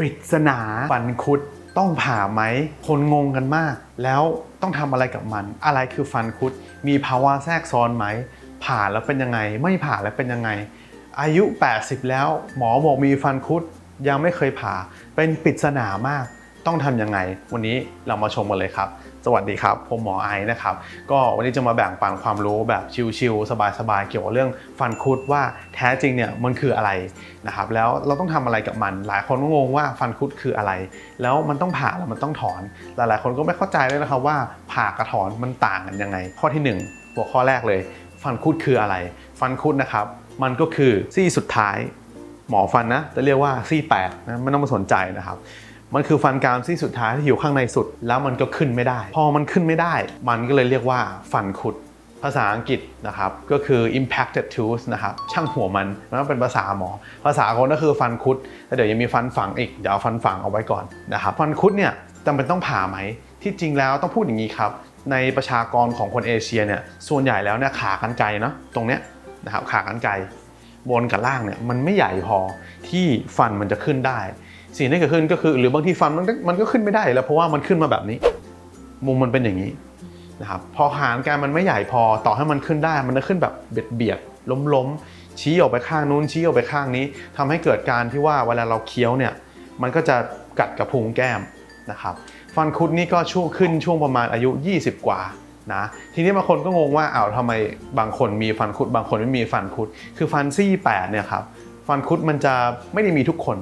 ปริศนาฟันคุดต้องผ่าไหม คนงงกันมาก แล้วต้องทำอะไรกับมัน อะไรคือฟันคุด มีภาวะแทรกซ้อนไหม ผ่าแล้วเป็นยังไง ไม่ผ่าแล้วเป็นยังไง อายุ 80 แล้วหมอบอกมีฟันคุดยังไม่เคยผ่า เป็นปริศนามาก ต้องทำยังไง วันนี้เรามาชมกันเลยครับ สวัสดีครับ ผมหมอไอซ์นะครับ ก็วันนี้จะมาแบ่งปันความรู้แบบชิลๆสบายๆ เกี่ยวกับเรื่องฟันคุดว่าแท้จริงเนี่ยมันคืออะไรนะครับ แล้วเราต้องทำอะไรกับมัน หลายคนก็งงว่าฟันคุดคืออะไร แล้วมันต้องผ่าแล้วมันต้องถอน หลายๆ คนก็ไม่เข้าใจเลยนะครับว่าผ่ากับถอนมันต่างกันยังไง ข้อที่หนึ่งหัวข้อแรกเลย ฟันคุดคืออะไร ฟันคุดนะครับ มันก็คือซี่สุดท้าย หมอฟันนะจะเรียกว่าซี่แปดนะไม่ต้องมาสนใจนะครับ มันคือฟันกรามซี่สุดท้ายที่อยู่ข้างในสุด แล้วมันก็ขึ้นไม่ได้ พอมันขึ้นไม่ได้ มันก็เลยเรียกว่าฟันคุดภาษาอังกฤษนะครับก็คือ impacted tooth นะครับช่างหัวมันมันเป็นภาษาหมอ ภาษาคนก็คือฟันคุดแล้วเดี๋ยวยังมีฟันฝังอีกเดี๋ยวเอาฟันฝังเอาไว้ก่อนนะครับฟันคุดเนี่ยจำเป็นต้องผ่าไหมที่จริงแล้วต้องพูดอย่างนี้ครับ ในประชากรของคนเอเชียเนี่ยส่วนใหญ่แล้วเนี่ยขากันไกลเนาะตรงเนี้ยนะครับขากันไกลบนกับล่างเนี่ยมันไม่ใหญ่พอที่ฟันมันจะขึ้นได้ สิ่งที่เกิดขึ้นก็คือหรือบางทีฟันมันก็มันก็ขึ้นไม่ได้แล้วเพราะว่ามันขึ้นมาแบบนี้ มุมมันเป็นอย่างนี้นะครับพอหางการมันไม่ใหญ่พอต่อให้มันขึ้นได้ มันจะขึ้นแบบเบียดเบียดล้มล้มชี้ออกไปข้างนู้นชี้ออกไปข้างนี้ทำให้เกิดการที่ว่าเวลาเราเคี้ยวเนี่ยมันก็จะกัดกระพุ้งแก้มนะครับฟันคุดนี่ก็ช่วงขึ้นช่วงประมาณอายุ 20 กว่านะทีนี้บางคนก็งงว่าอ้าวทำไมบางคนมีฟันคุด บางคนไม่มีฟันคุด คือฟันซี่แปดเนี่ยครับฟันคุดมันจะไม่ได้มีทุกคน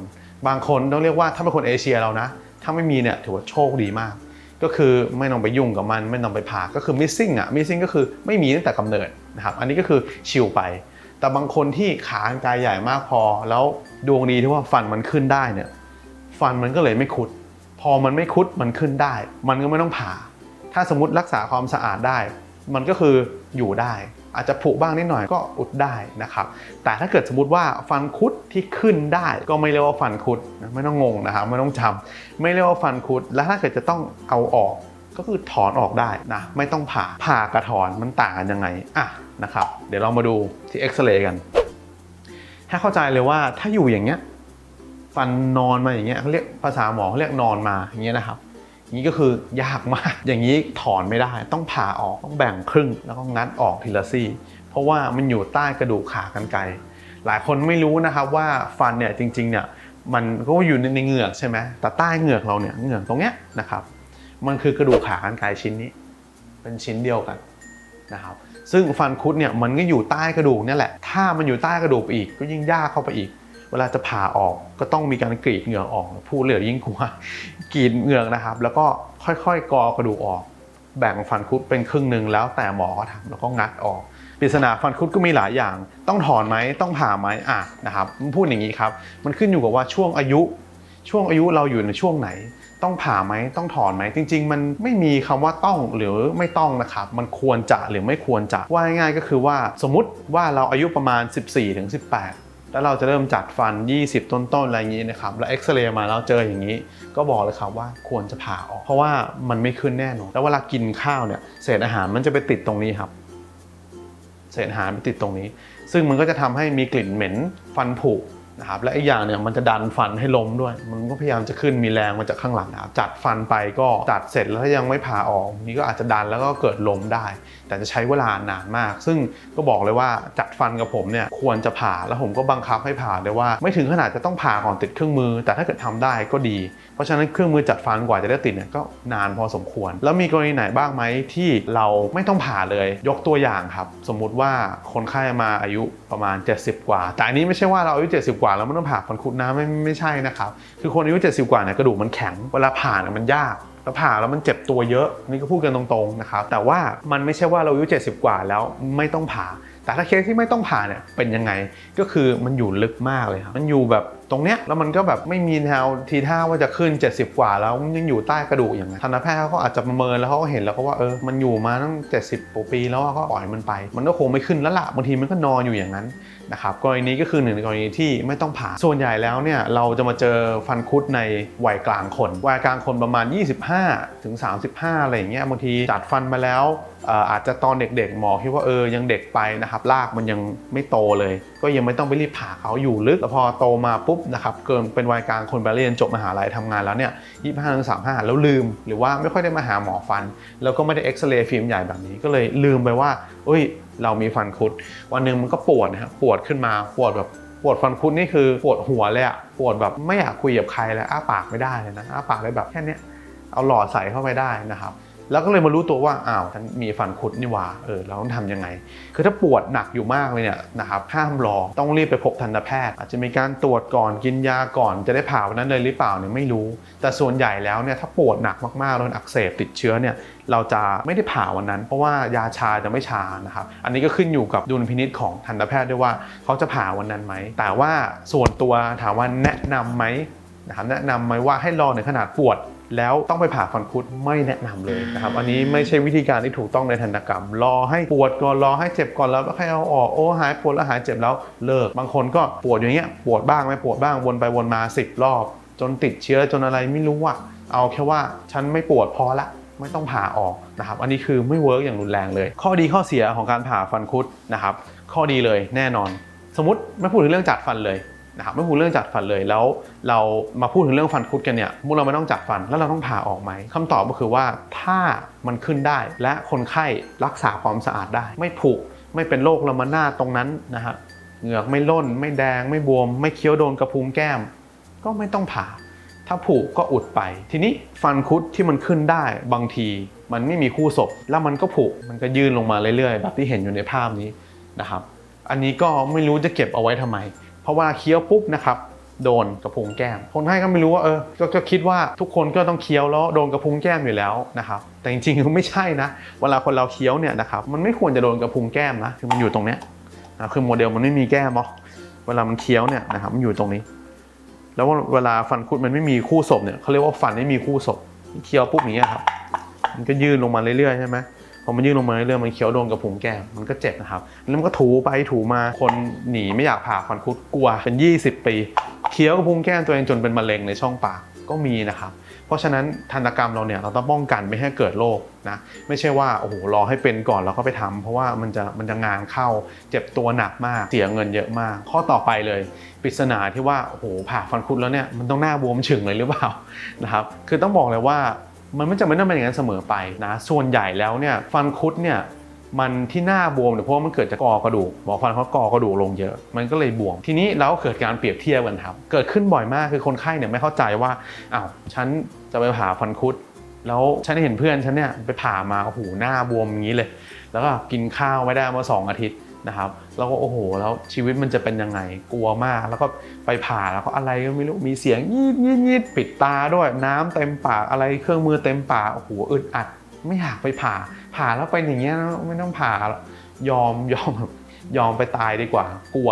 บางคนต้องเรียกว่าถ้าเป็นคนเอเชียเรานะ ถ้าไม่มีเนี่ยถือว่าโชคดีมาก ก็คือไม่ต้องไปยุ่งกับมัน ไม่ต้องไปผ่าก็คือ missing อะ missing ก็คือไม่มีตั้งแต่กำเนิดนะครับ อันนี้ก็คือชิลไป แต่บางคนที่ขากายใหญ่มากพอ แล้วดวงดีที่ว่าฟันมันขึ้นได้เนี่ย ฟันมันก็เลยไม่คุด พอมันไม่คุดมันขึ้นได้ มันก็ไม่ต้องผ่า ถ้าสมมติรักษาความสะอาดได้ มันก็คืออยู่ได้ อาจจะผุบ้างนิดหน่อยก็อุดได้นะครับ แต่ถ้าเกิดสมมติว่าฟันคุดที่ขึ้นได้ก็ไม่เรียกว่าฟันคุดไม่ต้องงงนะครับไม่ต้องจำไม่เรียกว่าฟันคุด แล้วถ้าเกิดจะต้องเอาออกก็คือถอนออกได้นะไม่ต้องผ่าผ่ากับถอนมันต่างกันยังไงอะนะครับ เดี๋ยวเรามาดูที่เอ็กซเรย์กันให้เข้าใจเลยว่าถ้าอยู่อย่างเงี้ยฟันนอนมาอย่างเงี้ยเขาเรียกภาษาหมอเขาเรียกนอนมาอย่างเงี้ยนะครับ นี้ก็คือยากมาก อย่างนี้ถอนไม่ได้ ต้องผ่าออก ต้องแบ่งครึ่ง แล้วก็งัดออกทีละซี่ เพราะว่ามันอยู่ใต้กระดูกขากรรไกรหลายคนไม่รู้นะครับว่าฟันเนี่ยจริงๆเนี่ยมันก็อยู่ในเหงือกใช่ไหมแต่ใต้เหงือกเราเนี่ยเหงือกตรงเนี้ยนะครับ มันคือกระดูกขากรรไกรชิ้นนี้ เป็นชิ้นเดียวกันนะครับ ซึ่งฟันคุดเนี่ยมันก็อยู่ใต้กระดูกนี่แหละ ถ้ามันอยู่ใต้กระดูกไปอีกก็ยิ่งยากเข้าไปอีก เวลาจะผ่าออกก็ต้องมีการกรีดเหงือกออกพูดเหลือยิ่งกลัวกรีดเหงือกนะครับ แล้วก็ค่อยๆกอกระดูกออก แบ่งฟันคุดเป็นครึ่งหนึ่งแล้วแต่หมอทำแล้วก็งัดออกปริศนาฟันคุดก็มีหลายอย่าง ต้องถอนไหมต้องผ่าไหมอะนะครับพูดอย่างนี้ครับ มันขึ้นอยู่กับว่าช่วงอายุ ช่วงอายุเราอยู่ในช่วงไหน ต้องผ่าไหมต้องถอนไหมจริง ๆ มันไม่มีคำว่าต้องหรือไม่ต้องนะครับ มันควรจะหรือไม่ควรจะว่าง่ายๆก็คือว่าสมมติว่าเราอายุประมาณ 14ถึง18 แล้วเราจะเริ่มจัดฟัน 20 ต้นๆอะไรอย่างนี้นะครับ แล้วเอ็กซเรย์มาแล้วเจออย่างนี้ ก็บอกเลยครับว่าควรจะผ่าออก เพราะว่ามันไม่ขึ้นแน่นอน แล้วเวลากินข้าวเนี่ยเศษอาหารมันจะไปติดตรงนี้ครับ เศษอาหารไปติดตรงนี้ ซึ่งมันก็จะทำให้มีกลิ่นเหม็นฟันผุ นะครับและอีกอย่างเนี่ยมันจะดันฟันให้ล้มด้วย มันก็พยายามจะขึ้นมีแรงมาจากข้างหลังนะครับจัดฟันไปก็จัดเสร็จแล้วถ้ายังไม่ผ่าออกนี่ก็อาจจะดันแล้วก็เกิดล้มได้ แต่จะใช้เวลานานมาก ซึ่งก็บอกเลยว่าจัดฟันกับผมเนี่ยควรจะผ่าแล้วผมก็บังคับให้ผ่าเลยว่า ไม่ถึงขนาดจะต้องผ่าก่อนติดเครื่องมือ แต่ถ้าเกิดทำได้ก็ดี เพราะฉะนั้นเครื่องมือจัดฟันกว่าจะได้ติดเนี่ยก็นานพอสมควร แล้วมีกรณีไหนบ้างไหมที่เราไม่ต้องผ่าเลย ยกตัวอย่างครับ สมมุติว่าคนไข้มาอายุประมาณ 70 กว่า แต่อันนี้ไม่ใช่ว่าเราอายุ 70 กว่าแล้วไม่ต้องผ่าฟันคุดนะไม่ไม่ใช่นะครับคือคนอายุ 70 กว่าเนี่ยกระดูกมันแข็งเวลาผ่าเนี่ยมันยากแล้วผ่าแล้วมันเจ็บตัวเยอะนี่ก็พูดกันตรงๆนะครับแต่ว่ามันไม่ใช่ว่าเราอายุ 70 กว่าแล้วไม่ต้องผ่า แต่ถ้าเคสที่ไม่ต้องผ่าเนี่ยเป็นยังไงก็คือมันอยู่ลึกมากเลยครับมันอยู่แบบ ตรงเนี้ยแล้วมันก็แบบไม่มีแนวทีท่าว่าจะขึ้น 70 กว่าแล้วยังอยู่ใต้กระดูกอย่างนั้นทันตแพทย์เขาอาจจะประเมินแล้วเขาก็เห็นแล้วก็ว่าเออมันอยู่มาตั้ง 70กว่าปีแล้วก็ปล่อยมันไป มันก็คงไม่ขึ้นแล้วล่ะบางทีมันก็นอนอยู่อย่างนั้นนะครับกรณีนี้ก็คือหนึ่งในกรณีที่ไม่ต้องผ่าส่วนใหญ่แล้วเนี่ยเราจะมาเจอฟันคุดในวัยกลางคนวัยกลางคนประมาณ 25ถึง35อะไรอย่างเงี้ยบางทีจัดฟันมาแล้วอาจจะตอนเด็กๆหมอคิดว่าเออยังเด็กไปนะครับนะครับรากมันยังไม่โตเลย ก็ยังไม่ต้องไปรีบผ่าเขาอยู่ลึกแล้วพอโตมาปุ๊บนะครับเกินเป็นวัยกลางคนไปเรียนจบมหาลัยทำงานแล้วเนี่ยยี่ห้าถึงสามห้าแล้วลืม หรือว่าไม่ค่อยได้มาหาหมอฟัน แล้วก็ไม่ได้เอ็กซเรย์ฟิล์มใหญ่แบบนี้ก็เลยลืมไปว่าเอ้ย เรามีฟันคุด วันหนึ่งมันก็ปวดนะครับปวดขึ้นมาปวดแบบปวดฟันคุดนี่คือปวดหัวเลยอะปวดแบบไม่อยากคุยกับใครเลยอ้าปากไม่ได้เลยนะอ้าปากได้แบบแค่นี้เอาหลอดใส่เข้าไปได้นะครับ แล้วก็เลยมารู้ตัวว่าอ้าวฉันมีฟันคุดนี่หว่าเออเราต้องทำยังไง คือถ้าปวดหนักอยู่มากเลยเนี่ยนะครับห้ามรอต้องรีบไปพบทันตแพทย์ อาจจะมีการตรวจก่อนกินยาก่อนจะได้ผ่าวันนั้นเลยหรือเปล่าเนี่ยไม่รู้ แต่ส่วนใหญ่แล้วเนี่ยถ้าปวดหนักมากๆโดนอักเสบติดเชื้อเนี่ยเราจะไม่ได้ผ่าวันนั้น เพราะว่ายาชาจะไม่ชานะครับอันนี้ก็ขึ้นอยู่กับดุลพินิจของทันตแพทย์ด้วยว่าเขาจะผ่าวันนั้นไหมแต่ว่าส่วนตัวถามว่าแนะนำไหมนะครับแนะนำไหมว่าให้รอในขนาดปวด แล้วต้องไปผ่าฟันคุดไม่แนะนำเลยนะครับ อันนี้ไม่ใช่วิธีการที่ถูกต้องในทันตกรรม รอให้ปวดก่อนรอให้เจ็บก่อนแล้วค่อยเอาออกโอ้หายปวดแล้วหายเจ็บแล้วเลิก บางคนก็ปวดอย่างเงี้ยปวดบ้างไม่ปวดบ้างวนไปวนมา 10 รอบ จนติดเชื้อจนอะไรไม่รู้อะเอาแค่ว่าฉันไม่ปวดพอละไม่ต้องผ่าออกนะครับ อันนี้คือไม่เวิร์กอย่างรุนแรงเลย ข้อดีข้อเสียของการผ่าฟันคุดนะครับ ข้อดีเลยแน่นอน สมมติไม่พูดถึงเรื่องจัดฟันเลย นะครับไม่พูดเรื่องจัดฟันเลย แล้วเรามาพูดถึงเรื่องฟันคุดกันเนี่ยมุเราไม่ต้องจัดฟันแล้วเราต้องผ่าออกไหมคำตอบก็คือว่าถ้ามันขึ้นได้และคนไข้รักษาความสะอาดได้ ไม่ผุไม่เป็นโรคลามาน่าตรงนั้นนะฮะเหงือกไม่ล่น ไม่แดง ไม่บวม ไม่เคี้ยวโดนกระพุ้งแก้ม ก็ไม่ต้องผ่า ถ้าผุก็อุดไป ทีนี้ฟันคุดที่มันขึ้นได้บางที มันไม่มีคู่ศพแล้วมันก็ผุมันก็ยื่นลงมาเรื่อยๆแบบที่เห็นอยู่ในภาพนี้นะครับ อันนี้ก็ไม่รู้จะเก็บเอาไว้ทำไม เพราะว่าเคี้ยวปุ๊บนะครับโดนกระพุ้งแก้ม คนไข้ก็ไม่รู้ว่าเออก็ก็คิดว่าทุกคนก็ต้องเคี้ยวแล้วโดนกระพุ้งแก้มอยู่แล้วนะครับแต่จริงๆไม่ใช่นะ เวลาคนเราเคี้ยวเนี่ยนะครับมันไม่ควรจะโดนกระพุ้งแก้มนะคือมันอยู่ตรงเนี้ยนะคือโมเดลมันไม่มีแก้มเนาะเวลามันเคี้ยวเนี่ยนะครับมันอยู่ตรงนี้ แล้วเวลาฟันคุดมันไม่มีคู่ศพเนี่ยเขาเรียกว่าฟันไม่มีคู่ศพเคี้ยวปุ๊บอย่างเงี้ยครับมันก็ยื่นลงมาเรื่อยๆใช่ไหม อมันยื่นลงมาเรื่อยๆมันเคี้ยวโดนกระพุ้งแก้มมันก็เจ็บนะครับ แล้วมันก็ถูไปถูมาคนหนีไม่อยากผ่าฟันคุดกลัวเป็น 20 ปี เคี้ยวกระพุ้งแก้มตัวเองจนเป็นมะเร็งในช่องปากก็มีนะครับ เพราะฉะนั้นทันตกรรมเราเนี่ยเราต้องป้องกันไม่ให้เกิดโรคนะไม่ใช่ว่าโอ้โหรอให้เป็นก่อนแล้วก็ไปทำเพราะว่ามันจะมันจะงานเข้าเจ็บตัวหนักมากเสียเงินเยอะมาก ข้อต่อไปเลยปริศนาที่ว่าโอ้โหผ่าฟันคุดแล้วเนี่ยมันต้องหน้าบวมฉึงเลยหรือเปล่านะครับคือต้องบอกเลยว่า มันไม่จำเป็นต้องเป็นอย่างนั้นเสมอไปนะส่วนใหญ่แล้วเนี่ยฟันคุดเนี่ยมันที่หน้าบวมเนี่ยเพราะมันเกิดจากกอกระดูกหมอฟันเขากอกระดูกลงเยอะ มันก็เลยบวม ทีนี้เราก็เกิดการเปรียบเทียบกันครับ เกิดขึ้นบ่อยมากคือคนไข้เนี่ยไม่เข้าใจว่าอ้าวฉันจะไปผ่าฟันคุด แล้วฉันเห็นเพื่อนฉันเนี่ยไปผ่ามาโอ้โหหน้าบวมอย่างนี้เลย แล้วก็กินข้าวไม่ได้มาสองอาทิตย์ นะครับแล้วก็โอ้โห แล้วชีวิตมันจะเป็นยังไงกลัวมาก แล้วก็ไปผ่าแล้วก็อะไรก็ไม่รู้มีเสียงยีดยีดยีดปิดตาด้วย น้ำเต็มปากอะไรเครื่องมือเต็มปากโอ้โหอึดอัด ไม่อยากไปผ่า ผ่าแล้วเป็นอย่างเงี้ยไม่ต้องผ่ายอมยอมยอมไปตายดีกว่า กลัว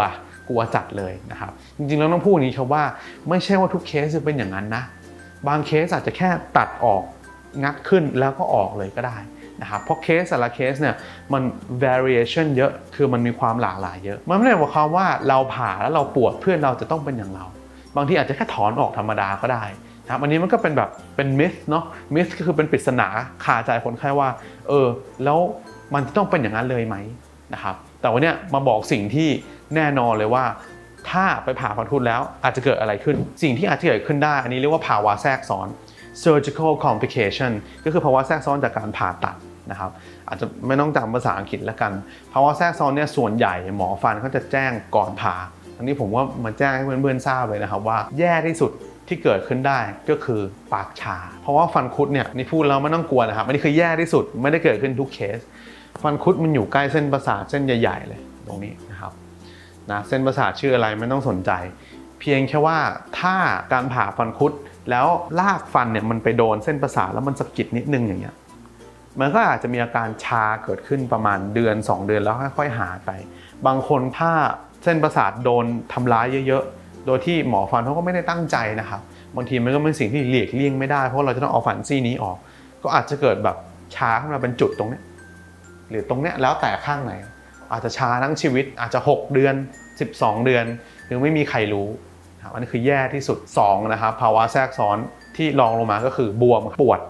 กลัวจัดเลยนะครับ จริงๆแล้วต้องพูดอย่างนี้ครับว่า ไม่ใช่ว่าทุกเคสจะเป็นอย่างนั้นนะ บางเคสอาจจะแค่ตัดออกงัดขึ้นแล้วก็ออกเลยก็ได้ นะครับเพราะเคสแต่ละเคสเนี่ยมัน variation เยอะคือมันมีความหลากหลายเยอะ มันไม่ได้หมายความว่าเราผ่าแล้วเราปวดเพื่อนเราจะต้องเป็นอย่างเรา บางทีอาจจะแค่ถอนออกธรรมดาก็ได้นะครับอันนี้มันก็เป็นแบบเป็นมิสเนาะมิสก็คือเป็นปริศนาคาใจคนไข้ว่า เออ แล้วมันจะต้องเป็นอย่างนั้นเลยไหมนะครับแต่วันนี้มาบอกสิ่งที่แน่นอนเลยว่า ถ้าไปผ่าฟันคุดแล้วอาจจะเกิดอะไรขึ้น สิ่งที่อาจจะเกิดขึ้นได้ อันนี้เรียกว่าภาวะแทรกซ้อน surgical complication ก็คือภาวะแทรกซ้อนจากการผ่าตัดนะครับอาจจะไม่ต้องจำภาษาอังกฤษแล้วกันภาวะแทรกซ้อนเนี่ยส่วนใหญ่หมอฟันเขาจะแจ้งก่อนผ่าอันนี้ผมว่ามาแจ้งให้เพื่อนๆทราบเลยนะครับว่าแย่ที่สุดที่เกิดขึ้นได้ก็คือปากชา เพราะว่าฟันคุดเนี่ยนี่พูดแล้วไม่ต้องกลัวนะครับอันนี้คือแย่ที่สุดไม่ได้เกิดขึ้นทุกเคส ฟันคุดมันอยู่ใกล้เส้นประสาทเส้นใหญ่ ๆ เลยตรงนี้นะครับนะเส้นประสาทชื่ออะไรไม่ต้องสนใจ เพียงแค่ว่าถ้าการผ่าฟันคุดแล้วลากฟันเนี่ยมันไปโดนเส้นประสาทแล้วมันสะกิดนิดนึงอย่างเงี้ยมันก็อาจจะมีอาการชาเกิดขึ้นประมาณเดือน 2 เดือนแล้วค่อยๆหายไป บางคนถ้าเส้นประสาทโดนทำร้ายเยอะๆ โดยที่หมอฟันเขาก็ไม่ได้ตั้งใจนะครับ บางทีมันก็เป็นสิ่งที่หลีกเลี่ยงไม่ได้ เพราะเราจะต้องเอาฟันซี่นี้ออก ก็อาจจะเกิดแบบชาขึ้นมาเป็นจุดตรงนี้หรือตรงเนี้ยแล้วแต่ข้างไหน อาจจะชาทั้งชีวิตอาจจะ 6 เดือน 12 เดือนหรือไม่มีใครรู้นะอันนี้คือแย่ที่สุด2นะครับภาวะแทรกซ้อนที่รองลงมาก็คือบวมปวด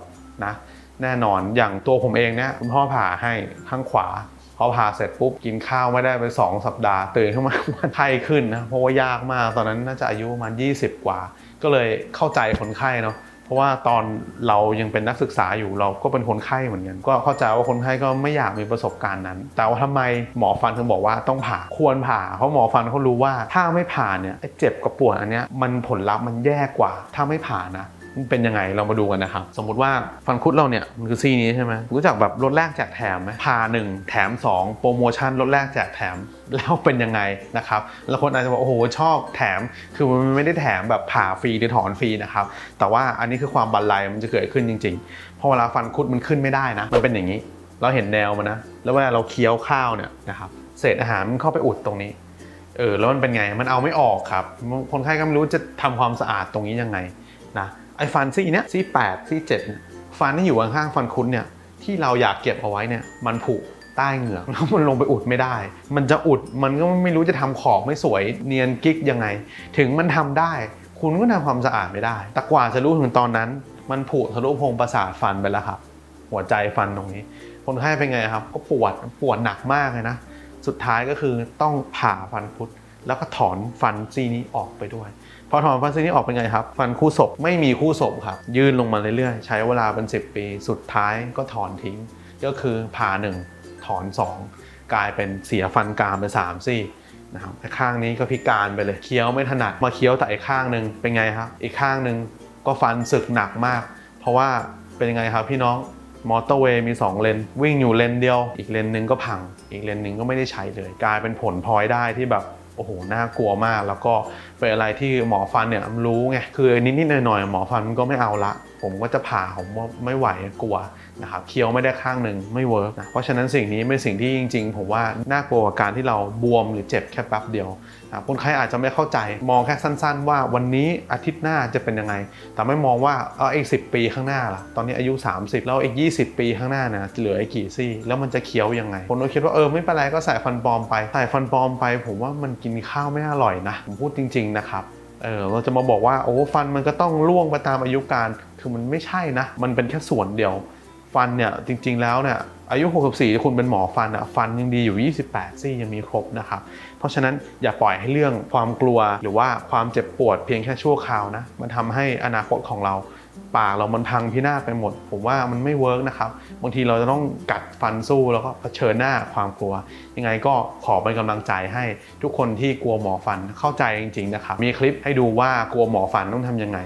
นะแน่นอนอย่างตัวผมเองเนี่ยคุณพ่อผ่าให้ข้างขวาพอผ่าเสร็จปุ๊บกินข้าวไม่ได้ไป 2 สัปดาห์ ตื่นขึ้นมาวันไข้ขึ้นนะเพราะว่ายากมากตอนนั้นน่าจะอายุประมาณ 20 กว่า ก็เลยเข้าใจคนไข้เนาะ เพราะว่าตอนเรายังเป็นนักศึกษาอยู่เราก็เป็นคนไข้เหมือนกันก็เข้าใจว่าคนไข้ก็ไม่อยากมีประสบการณ์นั้น แต่ว่าทำไมหมอฟันถึงบอกว่าต้องผ่าควรผ่า เพราะหมอฟันเขารู้ว่าถ้าไม่ผ่าเนี่ยเจ็บกับปวดอันเนี้ยมันผลลัพธ์มันแย่กว่าถ้าไม่ผ่านะ เป็นยังไงเรามาดูกันนะครับ สมมุติว่าฟันคุดเราเนี่ยมันคือซี่นี้ใช่ไหมรู้จักแบบลดแรกแจกแถมไหมผ่า1แถม 2 โปรโมชั่นลดแรกแจกแถมแล้วเป็นยังไงนะครับแล้วคนอาจจะบอกโอ้โหชอบแถมคือมันไม่ได้แถมแบบผ่าฟรีหรือถอนฟรีนะครับแต่ว่าอันนี้คือความบันไลมันจะเกิดขึ้นจริงๆเพราะเวลาฟันคุดมันขึ้นไม่ได้นะมันเป็นอย่างนี้ เราเห็นแนวมันนะแล้วเวลาเราเคี้ยวข้าวเนี่ยนะครับเศษอาหารมันเข้าไปอุดตรงนี้เออแล้วมันเป็นไงมันเอาไม่ออกครับคนไข้ก็ไม่รู้จะทำความสะอาดตรงนี้ยังไงนะ ไอ้ฟันซี่เนี้ยซี่แปดซี่เจ็ดเนี่ยฟันที่อยู่ข้างๆฟันคุดเนี่ยที่เราอยากเก็บเอาไว้เนี่ยมันผุใต้เหงือกแล้วมันลงไปอุดไม่ได้ มันจะอุดมันก็ไม่รู้จะทำขอบไม่สวยเนียนกิ๊กยังไง ถึงมันทำได้ คุณก็ทำความสะอาดไม่ได้ แต่กว่าจะรู้ถึงตอนนั้น มันผุทะลุโพรงประสาทฟันไปแล้วครับ หัวใจฟันตรงนี้ คนไข้เป็นไงครับ ก็ปวดปวดหนักมากเลยนะ สุดท้ายก็คือต้องผ่าฟันคุดแล้วก็ถอนฟันซี่นี้ออกไปด้วย พอถอนฟันซี่นี้ออกเป็นไงครับ ฟันคู่ศพไม่มีคู่ศพครับยื่นลงมาเรื่อยๆ ใช้เวลาเป็น 10 ปี สุดท้ายก็ถอนทิ้ง ก็คือผ่าหนึ่งถอน 2 กลายเป็นเสียฟันกรามไป3ซี่นะครับไอ้ข้างนี้ก็พิการไปเลยเคี้ยวไม่ถนัดมาเคี้ยวแต่อีกข้างหนึ่งเป็นไงครับ อีกข้างหนึ่งก็ฟันสึกหนักมาก เพราะว่าเป็นยังไงครับพี่น้องมอเตอร์เวย์มี 2 เลน วิ่งอยู่เลนเดียว อีกเลนหนึ่งก็พัง อีกเลนหนึ่งก็ไม่ได้ใช้เลย กลายเป็นผลพลอยได้ที่แบบ โอ้โหน่ากลัวมาก แล้วก็เป็นอะไรที่หมอฟันเนี่ยรู้ไงคือนิดๆหน่อยๆหมอฟันก็ไม่เอาละ ผมก็จะผ่าผมว่าไม่ไหวกลัว นะครับเคี้ยวไม่ได้ข้างหนึ่งไม่เวิร์กนะเพราะฉะนั้นสิ่งนี้เป็นสิ่งที่จริง ๆ ผมว่าน่ากลัวกว่าการที่เราบวมหรือเจ็บแค่แป๊บเดียวนะคนไข้อาจจะไม่เข้าใจมองแค่สั้น ๆ ว่าวันนี้อาทิตย์หน้าจะเป็นยังไง แต่ไม่มองว่าเอออีกสิปีข้างหน้าล่ะตอนนี้อายุ 30 แล้วอีก 20 ปีข้างหน้านะเหลืออีกกี่ซี่ แล้วมันจะเคี้ยวยังไงคนก็คิดว่าเออไม่เป็นไรก็ใส่ฟันปลอมไปใส่ฟันปลอมไป ผมว่ามันกินข้าวไม่อร่อยนะผมพูดจริง ๆ นะครับเออเราจะมาบอกว่าโอ้ฟันมันก็ต้องร่วงไปตามอายุการคือมันไม่ใช่นะ มันเป็นแค่ส่วนเดียว ฟันเนี่ยจริง ๆ แล้วเนี่ยอายุ 64 คุณเป็นหมอฟันอะฟันยังดีอยู่ 28 ซี่ยังมีครบนะครับ เพราะฉะนั้นอย่าปล่อยให้เรื่องความกลัวหรือว่าความเจ็บปวดเพียงแค่ชั่วคราวนะ มันทำให้อนาคตของเรา ปากเรามันพังพินาศไปหมด ผมว่ามันไม่เวิร์กนะครับ บางทีเราจะต้องกัดฟันสู้แล้วก็เผชิญหน้าความกลัว ยังไงก็ขอเป็นกำลังใจให้ทุกคนที่กลัวหมอฟันเข้าใจจริง ๆ นะครับ มีคลิปให้ดูว่ากลัวหมอฟันต้องทำยังไง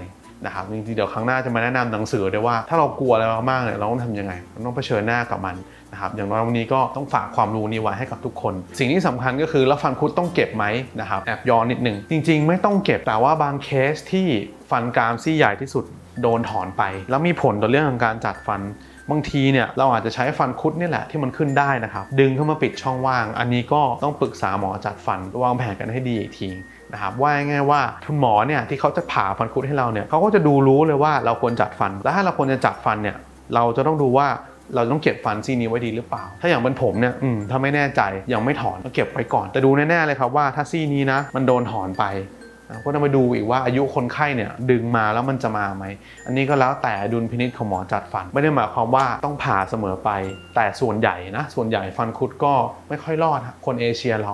นะครับจริงๆเดี๋ยวครั้งหน้าจะมาแนะนำหนังสือด้วยว่าถ้าเรากลัวอะไรมากๆเนี่ยเราต้องทำยังไงเราต้องเผชิญหน้ากับมันนะครับอย่างน้อยวันนี้ก็ต้องฝากความรู้นี้ไว้ให้กับทุกคน สิ่งที่สำคัญก็คือแล้วฟันคุดต้องเก็บไหมนะครับแอบย้อนนิดนึงจริง ๆ ไม่ต้องเก็บแต่ว่าบางเคสที่ฟันกรามซี่ใหญ่ที่สุดโดนถอนไป แล้วมีผลต่อเรื่องของการจัดฟันบางทีเนี่ยเราอาจจะใช้ฟันคุดนี่แหละที่มันขึ้นได้นะครับ ดึงเข้ามาปิดช่องว่าง อันนี้ก็ต้องปรึกษาหมอจัดฟันวางแผนกันให้ดีอีกที นะครับว่าง่ายๆว่าคุณหมอเนี่ยที่เขาจะผ่าฟันคุดให้เราเนี่ยเขาก็จะดูรู้เลยว่าเราควรจัดฟัน แล้วถ้าเราควรจะจัดฟันเนี่ยเราจะต้องดูว่าเราต้องเก็บฟันซี่นี้ไว้ดีหรือเปล่า ถ้าอย่างเป็นผมเนี่ยอืมถ้าไม่แน่ใจยังไม่ถอนก็เก็บไว้ก่อน แต่ดูแน่ๆเลยครับว่าถ้าซี่นี้นะมันโดนถอนไปก็ต้องมาดูอีกว่าอายุคนไข้เนี่ยดึงมาแล้วมันจะมาไหม อันนี้ก็แล้วแต่ดุลพินิจของหมอจัดฟัน ไม่ได้หมายความว่าต้องผ่าเสมอไป แต่ส่วนใหญ่นะ ส่วนใหญ่ฟันคุดก็ไม่ค่อยรอดคนเอเชียเรา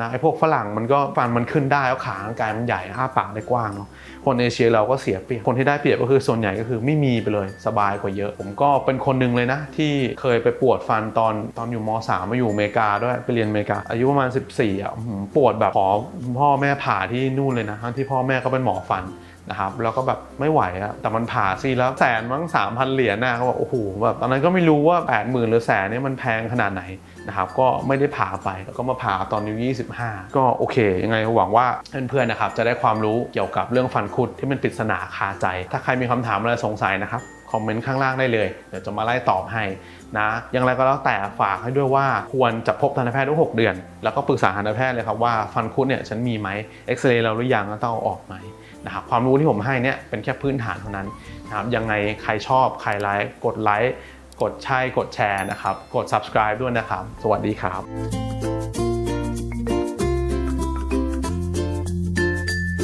นะไอ้พวกฝรั่งมันก็ฟันมันขึ้นได้แล้วขาร่างกายมันใหญ่อ้าปากได้กว้างเนาะคนเอเชียเราก็เสียเปรียบคนที่ได้เปรียบก็คือส่วนใหญ่ก็คือไม่มีไปเลยสบายกว่าเยอะ ผมก็เป็นคนหนึ่งเลยนะ ที่เคยไปปวดฟันตอนตอนอยู่ม .3 มาอยู่อเมริกาด้วยไปเรียนอเมริกา อายุประมาณ 14อะอื้อหือปวดแบบขอพ่อแม่ผ่าที่นู่นเลยนะทั้งที่พ่อแม่ก็เป็นหมอฟันนะครับแล้วก็แบบไม่ไหวอะแต่มันผ่าซีแล้วแสนมั้งสามพันเหรียญนะเขาบอกโอ้โหแบบตอนนั้นก็ไม่รู้ว่า8 0,000หรือแสนเนี่ยมันแพงขนาดไหน นะครับก็ไม่ได้ผ่าไปแล้วก็มาผ่าตอนอายุ25 ก็โอเค ยังไงหวังว่าเพื่อนๆนะครับจะได้ความรู้เกี่ยวกับเรื่องฟันคุดที่มันปริศนาคาใจ ถ้าใครมีคำถามอะไรสงสัยนะครับคอมเมนต์ข้างล่างได้เลย เดี๋ยวจะมาไล่ตอบให้นะ อย่างไรก็แล้วแต่ฝากให้ด้วยว่าควรจะพบทันตแพทย์ทุก 6 เดือน แล้วก็ปรึกษาทันตแพทย์เลยครับว่าฟันคุดเนี่ยฉันมีไหมเอ็กซเรย์เราหรือยังแล้วต้องเอาออกไหมนะครับความรู้ที่ผมให้เนี่ยเป็นแค่พื้นฐานเท่านั้นนะครับยังไงใครชอบใครไลค์กดไลค์ กดใช่กดแชร์นะครับ กด subscribe ด้วยนะครับ สวัสดีครับ